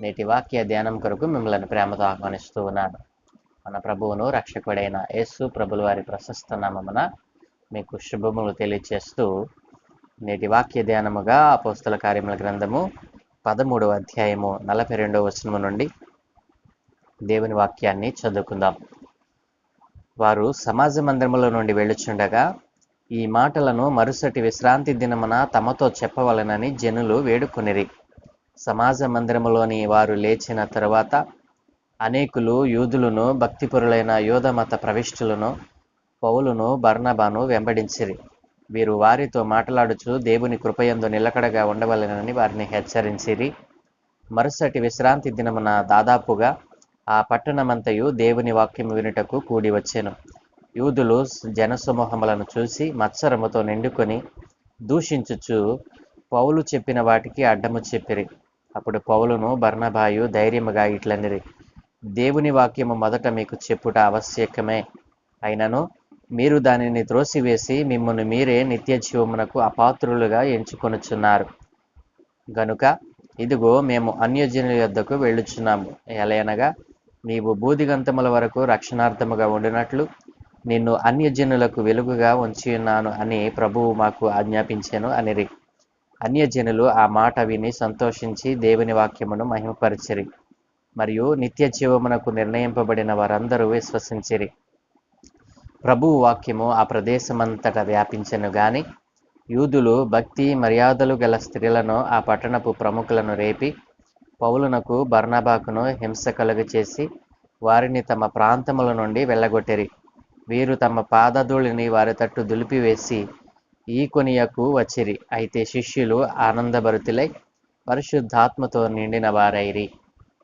నేటి వాక్య ధ్యానం కొరకు మిమ్మల్ని ప్రేమతో ఆహ్వానిస్తూ ఉన్నాను. మన ప్రభువును రక్షకుడైన యేసు ప్రభుల వారి ప్రశస్త నామమున మీకు శుభములు తెలియచేస్తూ నేటి వాక్య ధ్యానముగా అపోస్తుల కార్యముల గ్రంథము పదమూడవ అధ్యాయము నలభై రెండవ వచనము నుండి దేవుని వాక్యాన్ని చదువుకుందాం. వారు సమాజ మందిరములో నుండి వెళ్ళుచుండగా ఈ మాటలను మరుసటి విశ్రాంతి దినమున తమతో చెప్పవలనని జనులు వేడుకొనిరి. సమాజ మందిరములోని వారు లేచిన తరువాత అనేకులు యూదులను భక్తిపరులైన యోధమత ప్రవిష్టులను పౌలును బర్ణబాను వెంబడించిరి. వీరు వారితో మాట్లాడుచు దేవుని కృపయందు నిలకడగా ఉండవలెనని వారిని హెచ్చరించిరి. మరుసటి విశ్రాంతి దినమున దాదాపుగా ఆ పట్టణమంతయు దేవుని వాక్యం వినుటకు కూడి వచ్చాను. యూదులు జనసమూహములను చూసి మత్సరముతో నిండుకొని దూషించుచు పౌలు చెప్పిన వాటికి అడ్డము చెప్పిరి. అప్పుడు పౌలును బర్ణభాయు ధైర్యముగా ఇట్లనిరి. దేవుని వాక్యము మొదట మీకు చెప్పుట ఆవశ్యకమే. అయినను మీరు దానిని త్రోసివేసి మిమ్మల్ని మీరే నిత్య జీవమునకు అపాత్రులుగా ఎంచుకొనుచున్నారు. గనుక ఇదిగో మేము అన్యజనుల యొద్దకు వెళ్ళుచున్నాము. ఎలయనగా నీవు బూదిగంతముల వరకు రక్షణార్థముగా ఉండినట్లు నిన్ను అన్యజనులకు వెలుగుగా ఉంచి ఉన్నాను అని ప్రభువు మాకు ఆజ్ఞాపించాను అనిరి. అన్యజనులు ఆ మాట విని సంతోషించి దేవుని వాక్యమును మహిమపరిచిరి. మరియు నిత్య జీవమునకు నిర్ణయింపబడిన వారందరూ విశ్వసించిరి. ప్రభువు వాక్యము ఆ ప్రదేశమంతటా వ్యాపించెను గాని యూదులు భక్తి మర్యాదలు గల స్త్రీలను ఆ పట్టణపు ప్రముఖులను రేపి పౌలునకు బర్ణబాకును హింస కలుగ చేసి వారిని తమ ప్రాంతముల నుండి వెళ్ళగొట్టిరి. వీరు తమ పాదధూళిని వారి తట్టు దులిపివేసి ఈ కొనియకు వచ్చిరి. అయితే శిష్యులు ఆనందభరితులై పరిశుద్ధాత్మతో నిండిన వారైరి.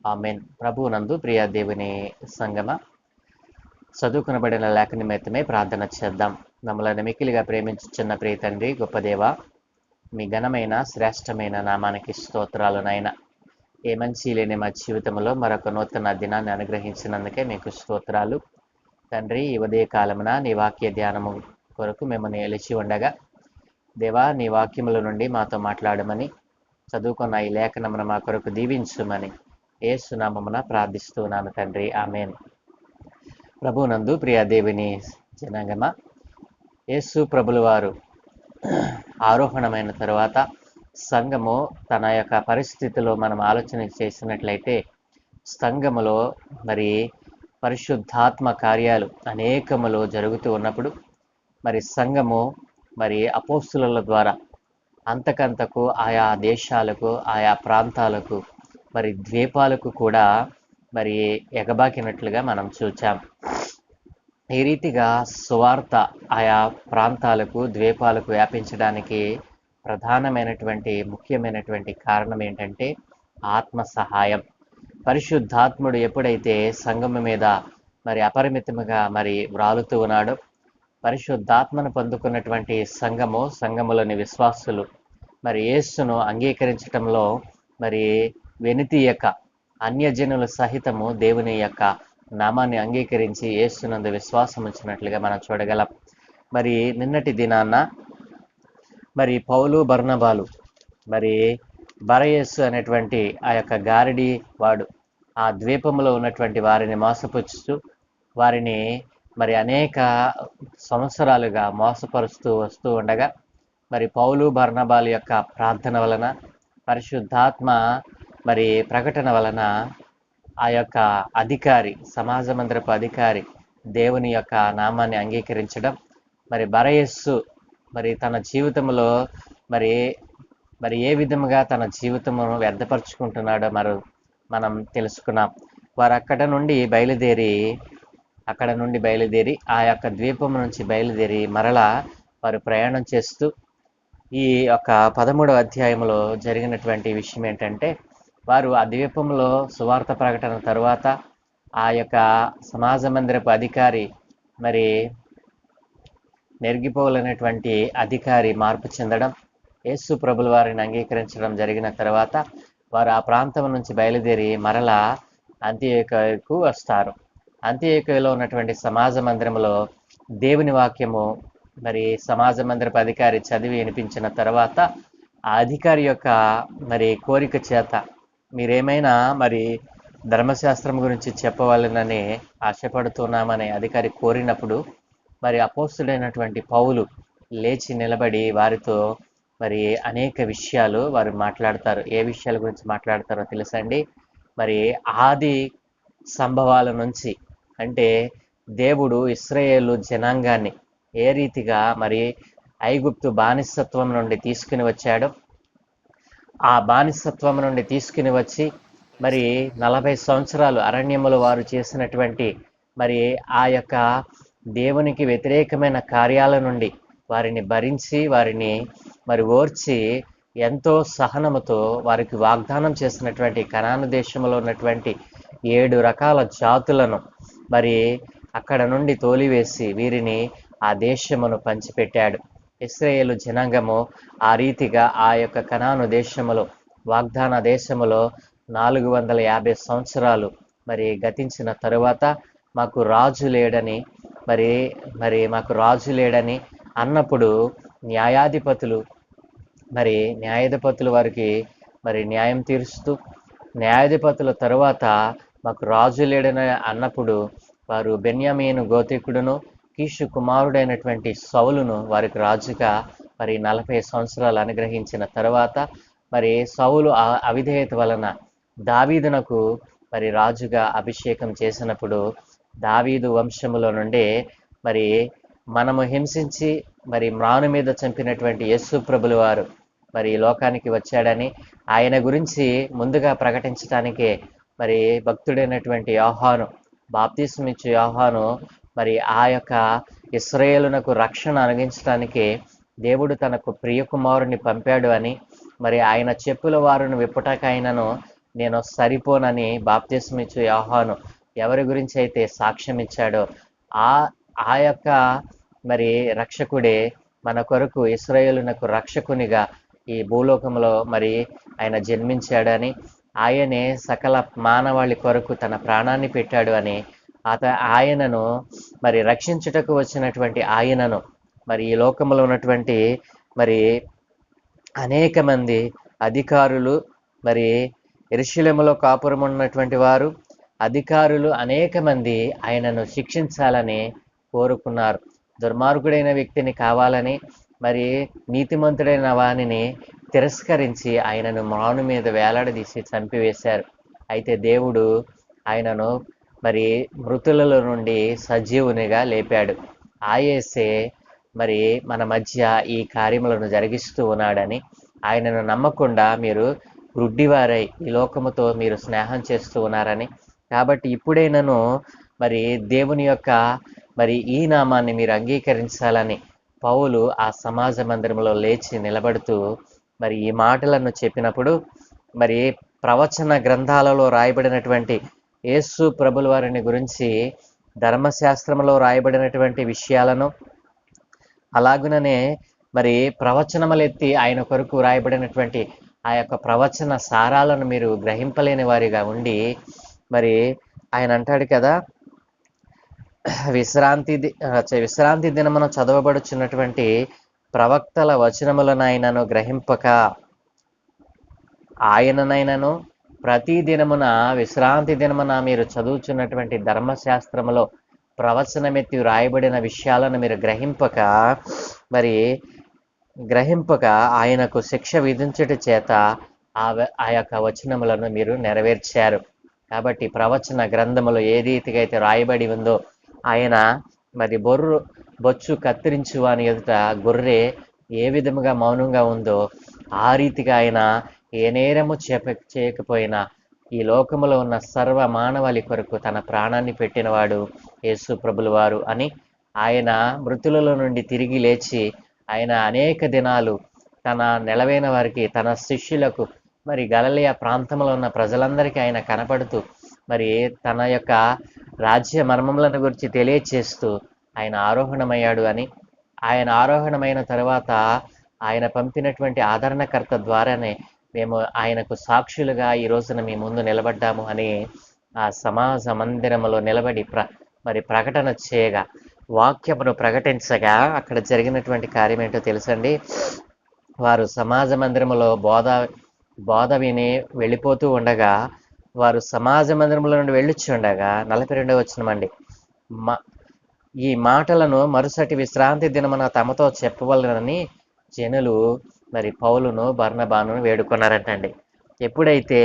ఆమెన్. ప్రభు నందు దేవుని సంగమ చదువుకునబడిన లేఖ నిమిత్తమే ప్రార్థన చేద్దాం. మమ్మల్ని మిక్కిలిగా ప్రేమించుచున్న ప్రియ తండ్రి గొప్పదేవ మీ ఘనమైన శ్రేష్టమైన నామానికి స్తోత్రాలు నాయన. ఏ మంచి లేని మా జీవితంలో మరొక నూతన దినాన్ని అనుగ్రహించినందుకే మీకు స్తోత్రాలు. తండ్రి ఈ ఉదయ కాలమున నీ వాక్య ధ్యానము కొరకు మిమ్మల్ని నిలిచి ఉండగా దేవా నీ వాక్యముల నుండి మాతో మాట్లాడమని చదువుకున్న ఈ లేఖనమున మా కొరకు దీవించుమని ఏ సునామమున ప్రార్థిస్తున్నాను తండ్రి. ఆమెన్. ప్రభునందు ప్రియాదేవిని జనాంగమ యేసు ప్రభుల వారు ఆరోహణమైన తరువాత సంఘము తన యొక్క పరిస్థితిలో మనం ఆలోచన చేసినట్లయితే సంఘములో మరి పరిశుద్ధాత్మ కార్యాలు అనేకములు జరుగుతూ ఉన్నప్పుడు మరి సంఘము మరి అపోస్తుల ద్వారా అంతకంతకు ఆయా దేశాలకు ఆయా ప్రాంతాలకు మరి ద్వీపాలకు కూడా మరి ఎగబాకినట్లుగా మనం చూచాం. ఈ రీతిగా సువార్త ఆయా ప్రాంతాలకు ద్వీపాలకు వ్యాపించడానికి ప్రధానమైనటువంటి ముఖ్యమైనటువంటి కారణం ఏంటంటే ఆత్మ సహాయం. పరిశుద్ధాత్ముడు ఎప్పుడైతే సంగము మీద మరి అపరిమితముగా మరి వ్రాలుతూ ఉన్నాడో పరిశుద్ధాత్మను పొందుకున్నటువంటి సంఘము సంఘములోని విశ్వాసులు. మరి యేస్సును అంగీకరించటంలో మరి వెనితి యొక్క అన్యజనుల సహితము దేవుని యొక్క నామాన్ని అంగీకరించి యేసునందు విశ్వాసం ఉంచినట్లుగా మనం చూడగలం. మరి నిన్నటి దినాన్న మరి పౌలు బర్ణబాలు మరి బరయస్సు అనేటువంటి ఆ యొక్క గారిడి వాడు ఆ ద్వీపంలో ఉన్నటువంటి వారిని మోసపుచ్చుతూ వారిని మరి అనేక సంవత్సరాలుగా మోసపరుస్తూ వస్తూ ఉండగా మరి పౌలు బర్ణబాలు యొక్క ప్రార్థన వలన పరిశుద్ధాత్మ మరి ప్రకటన వలన ఆ యొక్క అధికారి సమాజ మందిరపు అధికారి దేవుని యొక్క నామాన్ని అంగీకరించడం మరి బరయస్సు మరి తన జీవితంలో మరి మరి ఏ విధముగా తన జీవితమును వ్యర్థపరుచుకుంటున్నాడో మరి మనం తెలుసుకున్నాం. వారు అక్కడ నుండి బయలుదేరి అక్కడ నుండి బయలుదేరి ఆ యొక్క ద్వీపం నుంచి బయలుదేరి మరలా వారు ప్రయాణం చేస్తూ ఈ యొక్క పదమూడవ అధ్యాయంలో జరిగినటువంటి విషయం ఏంటంటే వారు ఆ ద్వీపంలో సువార్త ప్రకటన తర్వాత ఆ యొక్క సమాజ మందిరపు అధికారి మరి నెరిగిపోవాలనేటువంటి అధికారి మార్పు చెందడం యేసు ప్రభుల వారిని అంగీకరించడం జరిగిన తర్వాత వారు ఆ ప్రాంతం నుంచి బయలుదేరి మరలా అంత్యకు వస్తారు. అంత్యకులో ఉన్నటువంటి సమాజ మందిరంలో దేవుని వాక్యము మరి సమాజ మందిరపు అధికారి చదివి వినిపించిన తర్వాత ఆ అధికారి యొక్క మరి కోరిక చేత మీరేమైనా మరి ధర్మశాస్త్రం గురించి చెప్పవాలనని ఆశపడుతున్నామని అధికారి కోరినప్పుడు మరి అపోస్తుడైనటువంటి పౌలు లేచి నిలబడి వారితో మరి అనేక విషయాలు వారు మాట్లాడతారు. ఏ విషయాల గురించి మాట్లాడతారో తెలుసండి? మరి ఆది సంభవాల నుంచి అంటే దేవుడు ఇస్రాయేలు జనాంగాన్ని ఏ రీతిగా మరి ఐగుప్తు బానిసత్వం నుండి తీసుకుని వచ్చాడో? ఆ బానిసత్వం నుండి తీసుకుని వచ్చి మరి నలభై సంవత్సరాలు అరణ్యములు వారు చేసినటువంటి మరి ఆ యొక్క దేవునికి వ్యతిరేకమైన కార్యాల నుండి వారిని భరించి వారిని మరి ఓర్చి ఎంతో సహనముతో వారికి వాగ్దానం చేసినటువంటి కణాను దేశంలో ఉన్నటువంటి ఏడు రకాల జాతులను మరి అక్కడ నుండి తోలివేసి వీరిని ఆ దేశమును పంచిపెట్టాడు. ఇస్రాయేలు జనాంగము ఆ రీతిగా ఆ యొక్క కనాను దేశములో వాగ్దాన దేశములో నాలుగు వందల యాభై సంవత్సరాలు మరి గతించిన తరువాత మాకు రాజు లేడని మరి మరి మాకు రాజు లేడని అన్నప్పుడు న్యాయాధిపతులు మరి న్యాయాధిపతులు వారికి మరి న్యాయం తీరుస్తూ న్యాయాధిపతుల తరువాత మాకు రాజు లేడని అన్నప్పుడు వారు బెన్యామీను గోతికుడును కీషు కుమారుడైనటువంటి సౌలును వారికి రాజుగా మరి నలభై సంవత్సరాలు అనుగ్రహించిన తర్వాత మరి సౌలు ఆ- అవిధేయత వలన దావీదునకు మరి రాజుగా అభిషేకం చేసినప్పుడు దావీదు వంశములో నుండి మరి మనము హింసించి మరి మ్రాను మీద చంపినటువంటి యేసు ప్రభులు వారు మరి లోకానికి వచ్చాడని ఆయన గురించి ముందుగా ప్రకటించడానికే మరి భక్తుడైనటువంటి యోహాను బాప్తీసం ఇచ్చే యోహాను మరి ఆ యొక్క ఇస్రాయేలునకు రక్షణ అనుగించడానికి దేవుడు తనకు ప్రియకుమారుని పంపాడు అని మరి ఆయన చెప్పుల వారిని విప్పటకైనను నేను సరిపోనని బాప్తీసం ఇచ్చే యోహాను ఎవరి గురించి అయితే సాక్ష్యం ఇచ్చాడో ఆ ఆ యొక్క మరి రక్షకుడే మన కొరకు ఇస్రాయేలునకు రక్షకునిగా ఈ భూలోకంలో మరి ఆయన జన్మించాడని ఆయనే సకల మానవాళి కొరకు తన ప్రాణాన్ని పెట్టాడు అని అత ఆయనను మరి రక్షించుటకు వచ్చినటువంటి ఆయనను మరి ఈ లోకంలో ఉన్నటువంటి మరి అనేక మంది అధికారులు మరి ఎరుశలేములో కాపురం ఉన్నటువంటి వారు అధికారులు అనేక మంది ఆయనను శిక్షించాలని కోరుకున్నారు. దుర్మార్గుడైన వ్యక్తిని కావాలని మరి నీతిమంతుడైన వానిని తిరస్కరించి ఆయనను మాను మీద వేలాడదీసి చంపివేశారు. అయితే దేవుడు ఆయనను మరి మృతులలో నుండి సజీవునిగా లేపాడు. ఆయేసే మరి మన మధ్య ఈ కార్యములను జరిగిస్తూ ఉన్నాడని ఆయనను నమ్మకుండా మీరు గ్రుడ్డివారై ఈ లోకముతో మీరు స్నేహం చేస్తూ ఉన్నారని. కాబట్టి ఇప్పుడైనను మరి దేవుని యొక్క మరి ఈ నామాన్ని మీరు అంగీకరించాలని పౌలు ఆ సమాజ మందిరంలో లేచి నిలబడుతూ మరి ఈ మాటలను చెప్పినప్పుడు మరి ప్రవచన గ్రంథాలలో రాయబడినటువంటి యేసు ప్రభుల వారిని గురించి ధర్మశాస్త్రంలో రాయబడినటువంటి విషయాలను అలాగుననే మరి ప్రవచనములెత్తి ఆయన కొరకు రాయబడినటువంటి ఆ యొక్క ప్రవచన సారాలను మీరు గ్రహింపలేని వారిగా ఉండి మరి ఆయన అంటాడు కదా విశ్రాంతి విశ్రాంతి దినమున చదవబడుచున్నటువంటి ప్రవక్తల వచనములను గ్రహింపక ఆయననైనను ప్రతి దినమున విశ్రాంతి దినమున మీరు చదువుచున్నటువంటి ధర్మశాస్త్రములో ప్రవచనమెత్తి వ్రాయబడిన విషయాలను మీరు గ్రహింపక మరి గ్రహింపక ఆయనకు శిక్ష విధించుట చేత ఆ ఆ యొక్క వచనములను మీరు నెరవేర్చారు. కాబట్టి ప్రవచన గ్రంథములో ఏ రీతిగా అయితే రాయబడి ఉందో ఆయన మరి బొర్రు బొచ్చు కత్తిరించు అని ఎదుట గొర్రె ఏ విధముగా మౌనంగా ఉందో ఆ రీతిగా ఆయన ఏ నేరము చేప చేయకపోయినా ఈ లోకములో ఉన్న సర్వ మానవాళి కొరకు తన ప్రాణాన్ని పెట్టినవాడు యేసు ప్రభులు వారు అని ఆయన మృతులలో నుండి తిరిగి లేచి ఆయన అనేక దినాలు తన నెలవైన వారికి తన శిష్యులకు మరి గలలియ ప్రాంతంలో ఉన్న ప్రజలందరికీ ఆయన కనపడుతూ మరి తన యొక్క రాజ్య మర్మములను గురించి తెలియచేస్తూ ఆయన ఆరోహణమయ్యాడు అని ఆయన ఆరోహణమైన తర్వాత ఆయన పంపినటువంటి ఆదరణకర్త ద్వారానే మేము ఆయనకు సాక్షులుగా ఈ రోజున మీ ముందు నిలబడ్డాము అని ఆ సమాజ మందిరములో నిలబడి ప్ర మరి ప్రకటన చేయగా వాక్యమును ప్రకటించగా అక్కడ జరిగినటువంటి కార్యం ఏంటో తెలుసండి? వారు సమాజ మందిరములో బోధ బోధ విని వెళ్ళిపోతూ ఉండగా వారు సమాజ మందిరంలో నుండి వెళ్ళొచ్చి ఉండగా నలభై రెండవ వచ్చినమండి మా ఈ మాటలను మరుసటి విశ్రాంతి దినమున తమతో చెప్పవలనని జనులు మరి పౌలును బర్ణబాను వేడుకున్నారంటండి. ఎప్పుడైతే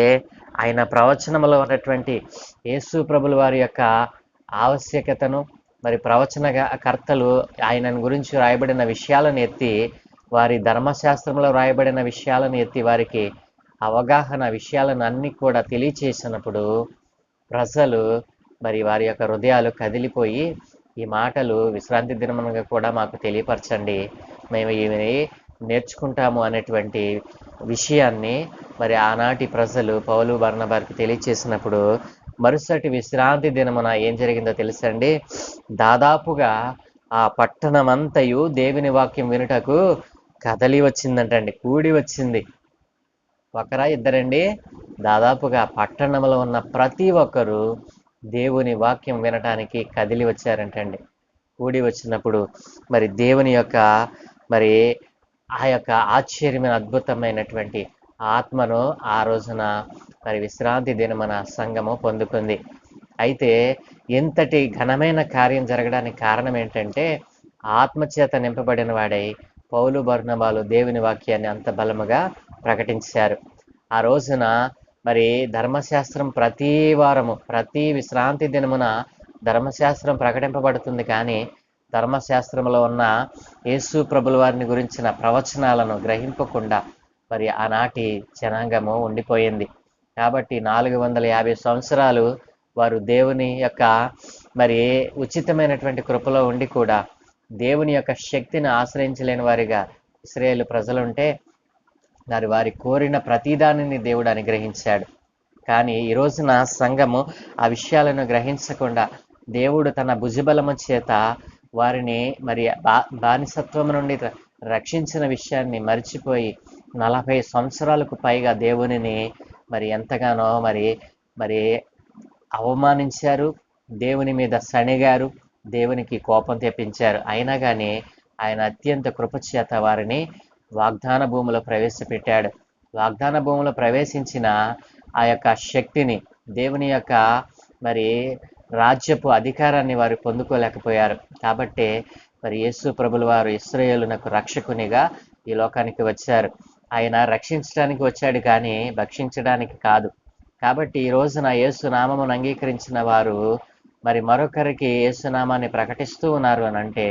ఆయన ప్రవచనములో ఉన్నటువంటి యేసు ప్రభుల వారి యొక్క ఆవశ్యకతను మరి ప్రవచన కర్తలు ఆయన గురించి రాయబడిన విషయాలను ఎత్తి వారి ధర్మశాస్త్రంలో రాయబడిన విషయాలను ఎత్తి వారికి అవగాహన విషయాలను అన్ని కూడా తెలియచేసినప్పుడు ప్రజలు మరి వారి యొక్క హృదయాలు కదిలిపోయి ఈ మాటలు విశ్రాంతి దినమునగా కూడా మాకు తెలియపరచండి. మేము ఇవి నేర్చుకుంటాము అనేటువంటి విషయాన్ని మరి ఆనాటి ప్రజలు పౌలు బర్ణబారికి తెలియచేసినప్పుడు మరుసటి విశ్రాంతి దినమున ఏం జరిగిందో తెలుసండి? దాదాపుగా ఆ పట్టణమంతయు దేవుని వాక్యం వినుటకు కదలి వచ్చిందంటండి కూడి వచ్చింది. ఒకరా ఇద్దరండి. దాదాపుగా పట్టణంలో ఉన్న ప్రతి ఒక్కరూ దేవుని వాక్యం వినటానికి కదిలి వచ్చారంటండి. కూడి వచ్చినప్పుడు మరి దేవుని యొక్క మరి ఆ యొక్క ఆశ్చర్యమైన అద్భుతమైనటువంటి ఆత్మను ఆ రోజున మరి విశ్రాంతి దినమన సంఘము పొందుకుంది. అయితే ఎంతటి ఘనమైన కార్యం జరగడానికి కారణం ఏంటంటే ఆత్మచేత నింపబడిన వాడై పౌలు బర్ణబాలు దేవుని వాక్యాన్ని అంత బలముగా ప్రకటించారు. ఆ రోజున మరి ధర్మశాస్త్రం ప్రతి వారము ప్రతి విశ్రాంతి దినమున ధర్మశాస్త్రం ప్రకటింపబడుతుంది. కానీ ధర్మశాస్త్రంలో ఉన్న యేసు ప్రభుల వారిని గురించిన ప్రవచనాలను గ్రహింపకుండా మరి ఆనాటి జనాంగము ఉండిపోయింది. కాబట్టి నాలుగు వందల యాభై సంవత్సరాలు వారు దేవుని యొక్క మరి ఉచితమైనటువంటి కృపలో ఉండి కూడా దేవుని యొక్క శక్తిని ఆశ్రయించలేని వారిగా ఇస్రాయేల్ ప్రజలుంటే మరి వారి కోరిన ప్రతిదానిని దేవుడు అనుగ్రహించాడు. కానీ ఈ రోజున సంఘము ఆ విషయాలను గ్రహించకుండా దేవుడు తన భుజబలము చేత వారిని మరి బా బానిసత్వం నుండి రక్షించిన విషయాన్ని మర్చిపోయి నలభై సంవత్సరాలకు పైగా దేవునిని మరి ఎంతగానో మరి మరి అవమానించారు దేవుని మీద సణిగారు దేవునికి కోపం తెప్పించారు. అయినా కానీ ఆయన అత్యంత కృపచేత వారిని వాగ్దాన భూమిలో ప్రవేశపెట్టాడు. వాగ్దాన భూమిలో ప్రవేశించిన ఆ యొక్క శక్తిని దేవుని యొక్క మరి రాజ్యపు అధికారాన్ని వారు పొందుకోలేకపోయారు. కాబట్టి మరి యేసు ప్రభుల వారు ఇస్రయేలునకు రక్షకునిగా ఈ లోకానికి వచ్చారు. ఆయన రక్షించడానికి వచ్చాడు కానీ భక్షించడానికి కాదు. కాబట్టి ఈ రోజున యేసు నామమును అంగీకరించిన వారు మరి మరొకరికి యేసు నామాన్ని ప్రకటిస్తూ ఉన్నారు అని అంటే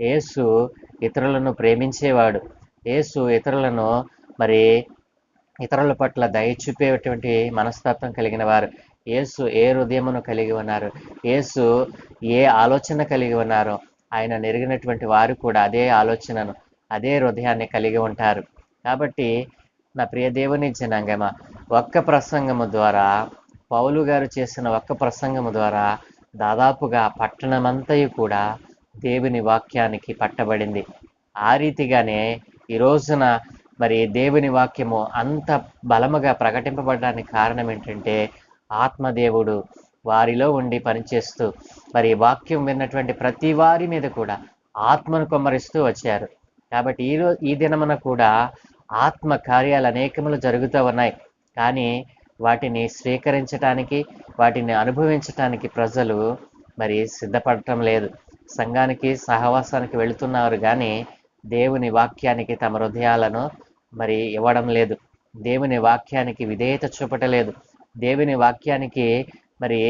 ఏసు ఇతరులను ప్రేమించేవాడు. ఏసు ఇతరులను మరి ఇతరుల పట్ల దయ చూపేటువంటి మనస్తత్వం కలిగిన వారు. యేసు ఏ హృదయమును కలిగి ఉన్నారు? ఏసు ఏ ఆలోచన కలిగి ఉన్నారో? ఆయన నెరిగినటువంటి వారు కూడా అదే ఆలోచనను అదే హృదయాన్ని కలిగి ఉంటారు. కాబట్టి నా ప్రియ దేవుని జనాంగమ ఒక్క ప్రసంగము ద్వారా పౌలు గారు చేసిన ఒక్క ప్రసంగము ద్వారా దాదాపుగా పట్టణమంతయు కూడా దేవుని వాక్యానికి పట్టబడింది. ఆ రీతిగానే ఈ రోజున మరి దేవుని వాక్యము అంత బలముగా ప్రకటింపబడడానికి కారణం ఏంటంటే ఆత్మదేవుడు వారిలో ఉండి పనిచేస్తూ మరి వాక్యం విన్నటువంటి ప్రతి వారి మీద కూడా ఆత్మను కొమ్మరిస్తూ వచ్చారు. కాబట్టి ఈ ఈ దినమున కూడా ఆత్మ కార్యాలు అనేకములు జరుగుతూ ఉన్నాయి. కానీ వాటిని స్వీకరించటానికి వాటిని అనుభవించటానికి ప్రజలు మరి సిద్ధపడటం లేదు. సంఘానికి సహవాసానికి వెళుతున్నారు కానీ దేవుని వాక్యానికి తమ హృదయాలను మరి ఇవ్వడం లేదు. దేవుని వాక్యానికి విధేయత చూపటలేదు. దేవుని వాక్యానికి మరి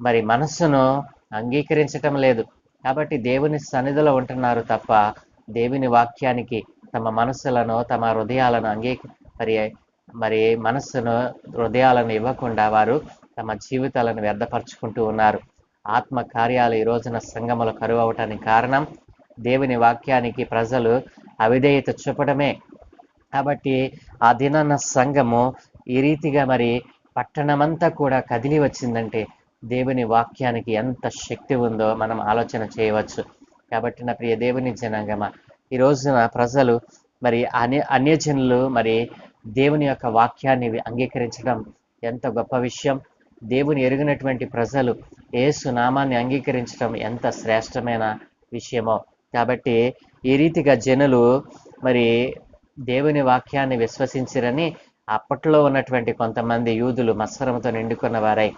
మరి మనస్సును అంగీకరించటం లేదు. కాబట్టి దేవుని సన్నిధిలో ఉంటున్నారు తప్ప దేవుని వాక్యానికి తమ మనసులను తమ హృదయాలను అంగీ మరి మరి మనస్సును హృదయాలను ఇవ్వకుండా వారు తమ జీవితాలను వ్యర్థపరుచుకుంటూ ఉన్నారు. ఆత్మ కార్యాలు ఈ రోజున సంఘములు కరువు అవటానికి కారణం దేవుని వాక్యానికి ప్రజలు అవిధేయత చూపడమే. కాబట్టి ఆ దినాన సంఘము ఈ రీతిగా మరి పట్టణమంతా కూడా కదిలి వచ్చిందంటే దేవుని వాక్యానికి ఎంత శక్తి ఉందో మనం ఆలోచన చేయవచ్చు. కాబట్టి నా ప్రియ దేవుని జనాంగమ ఈ రోజున ప్రజలు మరి అన్య అన్యజనులు మరి దేవుని యొక్క వాక్యాన్ని అంగీకరించడం ఎంత గొప్ప విషయం. దేవుని ఎరిగినటువంటి ప్రజలు ఏసు నామాన్ని అంగీకరించడం ఎంత శ్రేష్టమైన విషయమో. కాబట్టి ఈ రీతిగా జనులు మరి దేవుని వాక్యాన్ని విశ్వసించిరని అప్పట్లో ఉన్నటువంటి కొంతమంది యూదులు మత్సరంతో నిండుకున్న వారై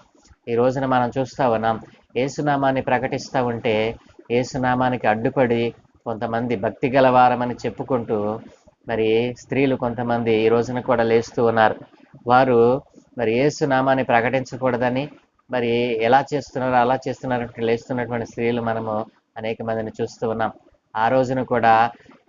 ఈ రోజున మనం చూస్తా ఉన్నాం. ఏసునామాన్ని ప్రకటిస్తూ ఉంటే ఏసునామానికి అడ్డుపడి కొంతమంది భక్తి గలవారమని చెప్పుకుంటూ మరి స్త్రీలు కొంతమంది ఈ రోజున కూడా లేస్తూ ఉన్నారు. వారు మరి ఏసునామాన్ని ప్రకటించకూడదని మరి ఎలా చేస్తున్నారో అలా చేస్తున్నారు లేస్తున్నటువంటి స్త్రీలు మనము అనేక మందిని చూస్తూ ఉన్నాం. ఆ రోజున కూడా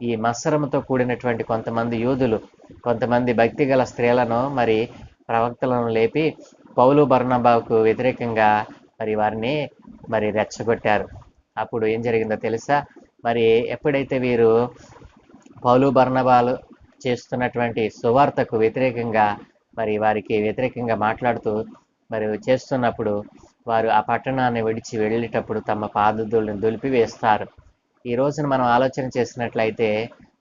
ఈ మత్సరంతో కూడినటువంటి కొంతమంది యూదులు కొంతమంది భక్తి గల స్త్రీలను మరి ప్రవక్తలను లేపి పౌలు బర్ణబాబుకు వ్యతిరేకంగా మరి వారిని మరి రెచ్చగొట్టారు. అప్పుడు ఏం జరిగిందో తెలుసా? మరి ఎప్పుడైతే వీరు పౌలు బర్ణబాలు చేస్తున్నటువంటి సువార్తకు వ్యతిరేకంగా మరి వారికి వ్యతిరేకంగా మాట్లాడుతూ మరి చేస్తున్నప్పుడు వారు ఆ పట్టణాన్ని విడిచి వెళ్ళేటప్పుడు తమ పాదదులను దులిపి వేస్తారు ఈ రోజున మనం ఆలోచన చేసినట్లయితే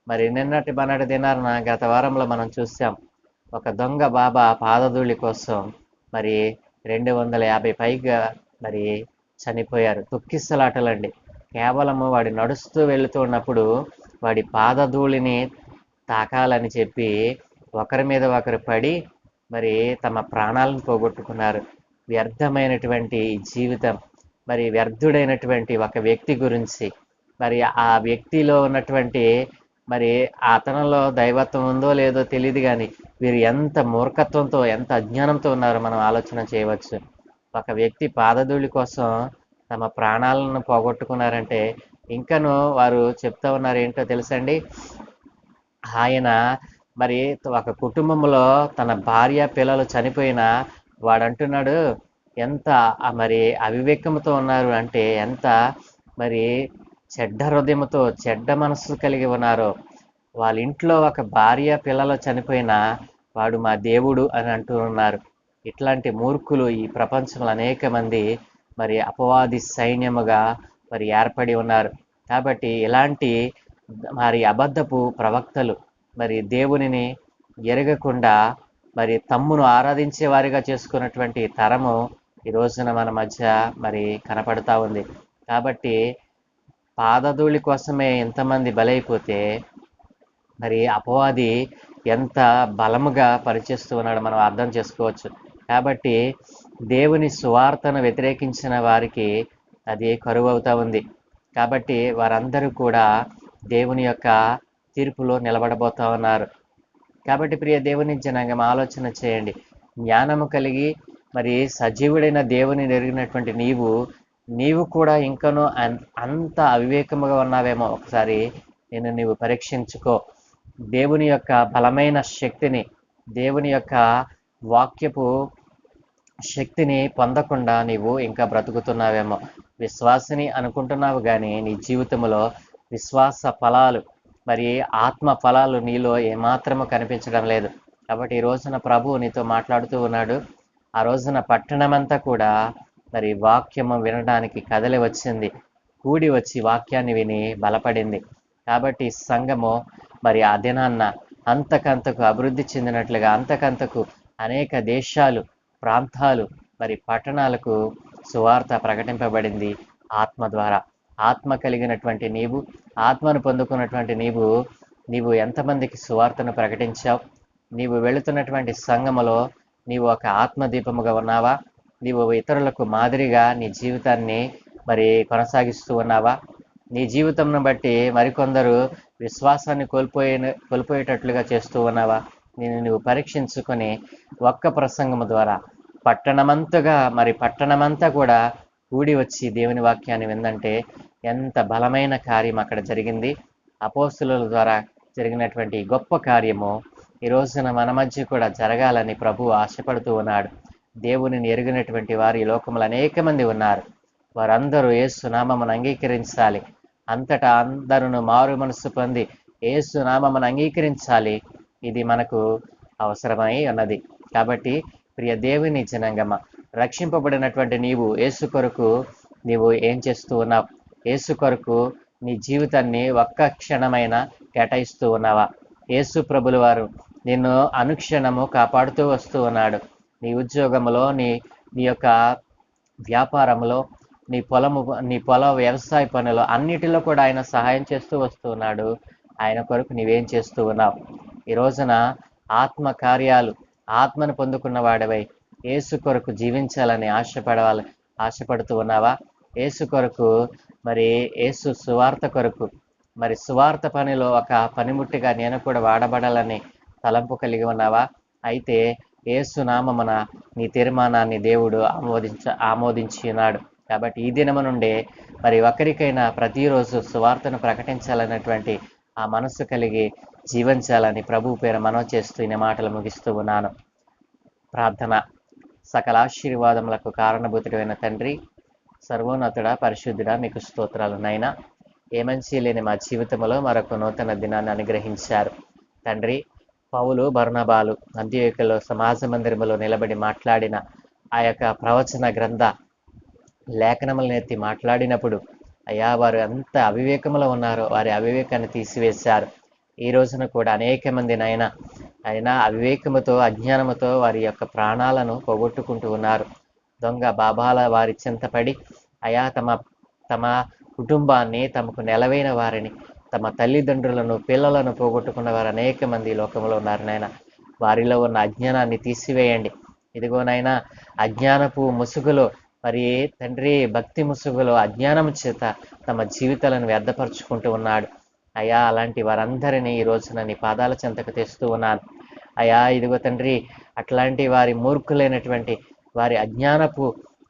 మరి నిన్నటి బన్నటి దినారున గత వారంలో మనం చూసాం ఒక దొంగ బాబా పాదధూళి కోసం మరి రెండు వందల యాభై పైగా మరి చనిపోయారు. తుక్కిసలాటలండి కేవలము వాడి నడుస్తూ వెళుతూ ఉన్నప్పుడు వాడి పాదధూళిని తాకాలని చెప్పి ఒకరి మీద ఒకరు పడి మరి తమ ప్రాణాలను పోగొట్టుకున్నారు. వ్యర్థమైనటువంటి జీవితం మరి వ్యర్థుడైనటువంటి ఒక వ్యక్తి గురించి మరి ఆ వ్యక్తిలో ఉన్నటువంటి మరి అతనిలో దైవత్వం ఉందో లేదో తెలియదు కానీ వీరు ఎంత మూర్ఖత్వంతో ఎంత అజ్ఞానంతో ఉన్నారో మనం ఆలోచన చేయవచ్చు. ఒక వ్యక్తి పాదధూళి కోసం తమ ప్రాణాలను పోగొట్టుకున్నారంటే ఇంకను వారు చెప్తా ఉన్నారు ఏంటో తెలుసండి? ఆయన మరి ఒక కుటుంబంలో తన భార్య పిల్లలు చనిపోయినా వాడు అంటున్నాడు ఎంత మరి అవివేకంతో ఉన్నారు అంటే ఎంత మరి చెడ్డ హృదయంతో చెడ్డ మనస్సు కలిగి ఉన్నారో. వాళ్ళ ఇంట్లో ఒక భార్య పిల్లలు చనిపోయినా వాడు మా దేవుడు అని అంటూ ఉన్నారు. ఇట్లాంటి మూర్ఖులు ఈ ప్రపంచంలో అనేక మంది మరి అపవాది సైన్యముగా మరి ఏర్పడి ఉన్నారు. కాబట్టి ఇలాంటి మరి అబద్ధపు ప్రవక్తలు మరి దేవునిని ఎరగకుండా మరి తమ్మును ఆరాధించే వారిగా చేసుకున్నటువంటి తరము ఈ రోజున మన మధ్య మరి కనపడతా ఉంది. కాబట్టి పాదధూళి కోసమే ఎంతమంది బలైపోతే మరి అపవాది ఎంత బలముగా పనిచేస్తూ ఉన్నాడో మనం అర్థం చేసుకోవచ్చు. కాబట్టి దేవుని సువార్తను వ్యతిరేకించిన వారికి అది కరువు అవుతా ఉంది. కాబట్టి వారందరూ కూడా దేవుని యొక్క తీర్పులో నిలబడబోతా ఉన్నారు. కాబట్టి ప్రియ దేవుని జనాంగం ఆలోచన చేయండి. జ్ఞానము కలిగి మరి సజీవుడైన దేవుని ఎరిగినటువంటి నీవు నీవు కూడా ఇంకనూ అంత అవివేకముగా ఉన్నావేమో ఒకసారి నేను నీవు పరీక్షించుకో. దేవుని యొక్క బలమైన శక్తిని దేవుని యొక్క వాక్యపు శక్తిని పొందకుండా నీవు ఇంకా బ్రతుకుతున్నావేమో. విశ్వాసిని అనుకుంటున్నావు కానీ నీ జీవితంలో విశ్వాస ఫలాలు మరి ఆత్మ ఫలాలు నీలో ఏమాత్రము కనిపించడం లేదు. కాబట్టి ఈ రోజున ప్రభు నీతో మాట్లాడుతూ ఉన్నాడు. ఆ రోజున పట్టణమంతా కూడా మరి వాక్యము వినడానికి కదలి వచ్చింది. కూడి వచ్చి వాక్యాన్ని విని బలపడింది. కాబట్టి సంఘము మరి ఆ దినాన్న అంతకంతకు అభివృద్ధి చెందినట్లుగా అంతకంతకు అనేక దేశాలు ప్రాంతాలు మరి పట్టణాలకు సువార్త ప్రకటింపబడింది ఆత్మ ద్వారా. ఆత్మ కలిగినటువంటి నీవు ఆత్మను పొందుకున్నటువంటి నీవు నీవు ఎంతమందికి సువార్తను ప్రకటించావు? నీవు వెళుతున్నటువంటి సంఘములో నీవు ఒక ఆత్మదీపముగా ఉన్నావా? నీవు ఇతరులకు మాదిరిగా నీ జీవితాన్ని మరి కొనసాగిస్తూ ఉన్నావా? నీ జీవితంను బట్టి మరికొందరు విశ్వాసాన్ని కోల్పోయిన కోల్పోయేటట్లుగా చేస్తూ ఉన్నావా? నేను నువ్వు పరీక్షించుకొని ఒక్క ప్రసంగము ద్వారా పట్టణమంతగా మరి పట్టణమంతా కూడా కూడి వచ్చి దేవుని వాక్యాన్ని విందంటే ఎంత బలమైన కార్యం అక్కడ జరిగింది. అపోస్తుల ద్వారా జరిగినటువంటి గొప్ప కార్యము ఈ రోజున మన మధ్య కూడా జరగాలని ప్రభు ఆశపడుతూ ఉన్నాడు. దేవునిని ఎరిగినటువంటి వారు ఈ లోకంలో అనేక మంది ఉన్నారు. వారందరూ ఏసునామమును అంగీకరించాలి. అంతటా అందరూ మారు మనసు పొంది ఏసునామమును అంగీకరించాలి. ఇది మనకు అవసరమై ఉన్నది. కాబట్టి ప్రియ దేవుని జనంగమ రక్షింపబడినటువంటి నీవు ఏసు కొరకు నీవు ఏం చేస్తూ ఉన్నావు? ఏసు కొరకు నీ జీవితాన్ని ఒక్క క్షణమైన కేటాయిస్తూ ఉన్నావా? యేసు ప్రభులు వారు నిన్ను అనుక్షణము కాపాడుతూ వస్తూ ఉన్నాడు. నీ ఉద్యోగంలో నీ నీ యొక్క వ్యాపారంలో నీ పొలము నీ పొల వ్యవసాయ పనులు అన్నిటిలో కూడా ఆయన సహాయం చేస్తూ వస్తున్నాడు ఆయన కొరకు నీవేం చేస్తూ ఉన్నావు? ఈ రోజున ఆత్మ కార్యాలు ఆత్మను పొందుకున్న వాడవై ఏసు కొరకు జీవించాలని ఆశపడవాలి ఆశపడుతూ ఉన్నావా? ఏసు కొరకు మరి ఏసు సువార్త కొరకు మరి సువార్త పనిలో ఒక పనిముట్టిగా నేను కూడా వాడబడాలని తలంపు కలిగి ఉన్నావా? అయితే ఏసు నామమున నీ తీర్మానాన్ని దేవుడు ఆమోదించ ఆమోదించి ఉన్నాడు. కాబట్టి ఈ దినము నుండే మరి ఒకరికైనా ప్రతిరోజు సువార్తను ప్రకటించాలన్నటువంటి ఆ మనస్సు కలిగి జీవించాలని ప్రభు పేరు మనో చేస్తూ ఈ మాటలు ముగిస్తూ ఉన్నాను. ప్రార్థన. సకల ఆశీర్వాదములకు కారణభూతుడైన తండ్రి సర్వోన్నతుడ పరిశుద్ధుడ మీకు స్తోత్రాలు నైనా ఏ మంచి లేని మా జీవితంలో మరొక నూతన దినాన్ని అనుగ్రహించారు. తండ్రి పౌలు బర్ణబాలు అంత్యయుకలో సమాజ మందిరములో నిలబడి మాట్లాడిన ఆ యొక్క ప్రవచన గ్రంథ లేఖనములనెత్తి మాట్లాడినప్పుడు అయ్యా వారు ఎంత అవివేకంలో ఉన్నారో వారి అవివేకాన్ని తీసివేశారు. ఈ రోజున కూడా అనేక మంది నాయన అయినా అవివేకముతో అజ్ఞానముతో వారి యొక్క ప్రాణాలను పోగొట్టుకుంటూ ఉన్నారు. దొంగ బాబాల వారి చింతపడి అయా తమ తమ కుటుంబాన్ని తమకు నెలవైన వారిని తమ తల్లిదండ్రులను పిల్లలను పోగొట్టుకున్న వారు అనేక మంది లోకంలో ఉన్నారు నాయన. వారిలో ఉన్న అజ్ఞానాన్ని తీసివేయండి. ఇదిగోనైనా అజ్ఞానపు ముసుగులో మరి తండ్రి భక్తి ముసుగులో అజ్ఞానం చేత తమ జీవితాలను వ్యర్థపరుచుకుంటూ ఉన్నాడు. అయా అలాంటి వారందరినీ ఈ రోజున నీ పాదాల చెంతకు తెస్తూ ఉన్నాను. అయా ఇదిగో తండ్రి అట్లాంటి వారి మూర్ఖులైనటువంటి వారి అజ్ఞానపు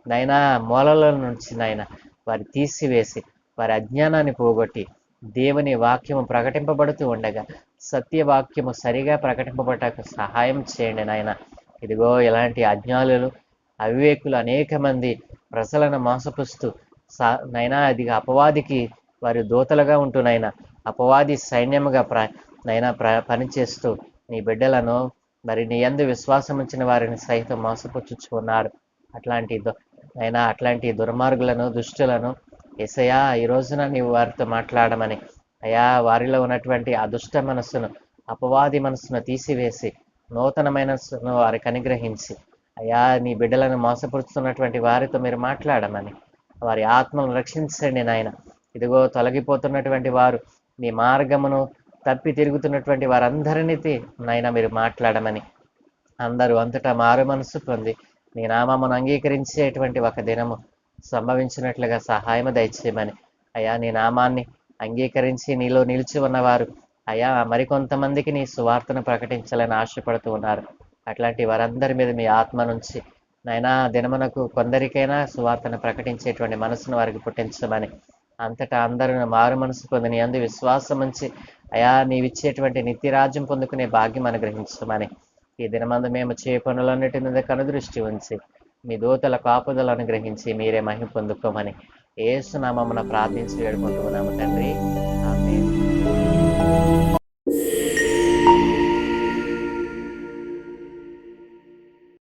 నైనా మూలల నుంచి నాయన వారి తీసివేసి వారి అజ్ఞానాన్ని పోగొట్టి దేవుని వాక్యము ప్రకటింపబడుతూ ఉండగా సత్యవాక్యము సరిగా ప్రకటింపబడటకు సహాయం చేయండి నాయన. ఇదిగో ఇలాంటి అజ్ఞానులు అవివేకులు అనేక మంది ప్రజలను మోసపుస్తూ సా నైనా అది అపవాదికి వారి దూతలుగా ఉంటున్నాయినా అపవాది సైన్యముగా ప్ర నైనా ప్ర పనిచేస్తూ నీ బిడ్డలను మరి నీ ఎందు విశ్వాసం ఉంచిన వారిని సైతం మోసపుచ్చుచున్నారు అట్లాంటి దు- నైనా అట్లాంటి దుర్మార్గులను దుష్టులను ఎసయా ఈ రోజున నీవు వారితో మాట్లాడమని అయా వారిలో ఉన్నటువంటి ఆ దుష్ట మనస్సును అపవాది మనస్సును తీసివేసి నూతనమైన వారికి అనుగ్రహించి అయ్యా నీ బిడ్డలను మోసపరుస్తున్నటువంటి వారితో మీరు మాట్లాడమని. వారి ఆత్మను రక్షించండి నాయన. ఇదిగో తొలగిపోతున్నటువంటి వారు మీ మార్గమును తప్పి తిరుగుతున్నటువంటి వారందరినీ నాయన మీరు మాట్లాడమని. అందరూ అంతటా మారు మనసు పొంది నీ నామమును అంగీకరించేటువంటి ఒక దినము సంభవించినట్లుగా సహాయము దయచేయమని. అయా నీ నామాన్ని అంగీకరించి నీలో నిలిచి ఉన్నవారు అయా మరికొంతమందికి నీ సువార్తను ప్రకటించాలని ఆశపడుతూ ఉన్నారు. అట్లాంటి వారందరి మీద మీ ఆత్మ నుంచి నైనా దినమునకు కొందరికైనా సువార్తను ప్రకటించేటువంటి మనసును వారికి పుట్టించమని అంతటా అందరూ మారు మనసు పొందిన అందు విశ్వాసం ఉంచి అయా నీవిచ్చేటువంటి నిత్యరాజ్యం పొందుకునే భాగ్యం అనుగ్రహించమని ఈ దినమందు మేము చే పనులన్నిటి మీద కనుదృష్టి ఉంచి మీ దూతల కాపుదలు అనుగ్రహించి మీరే మహిమ పొందుకోమని ఏసునామమున ప్రార్థించి వేడుకుంటున్నాము తండ్రి.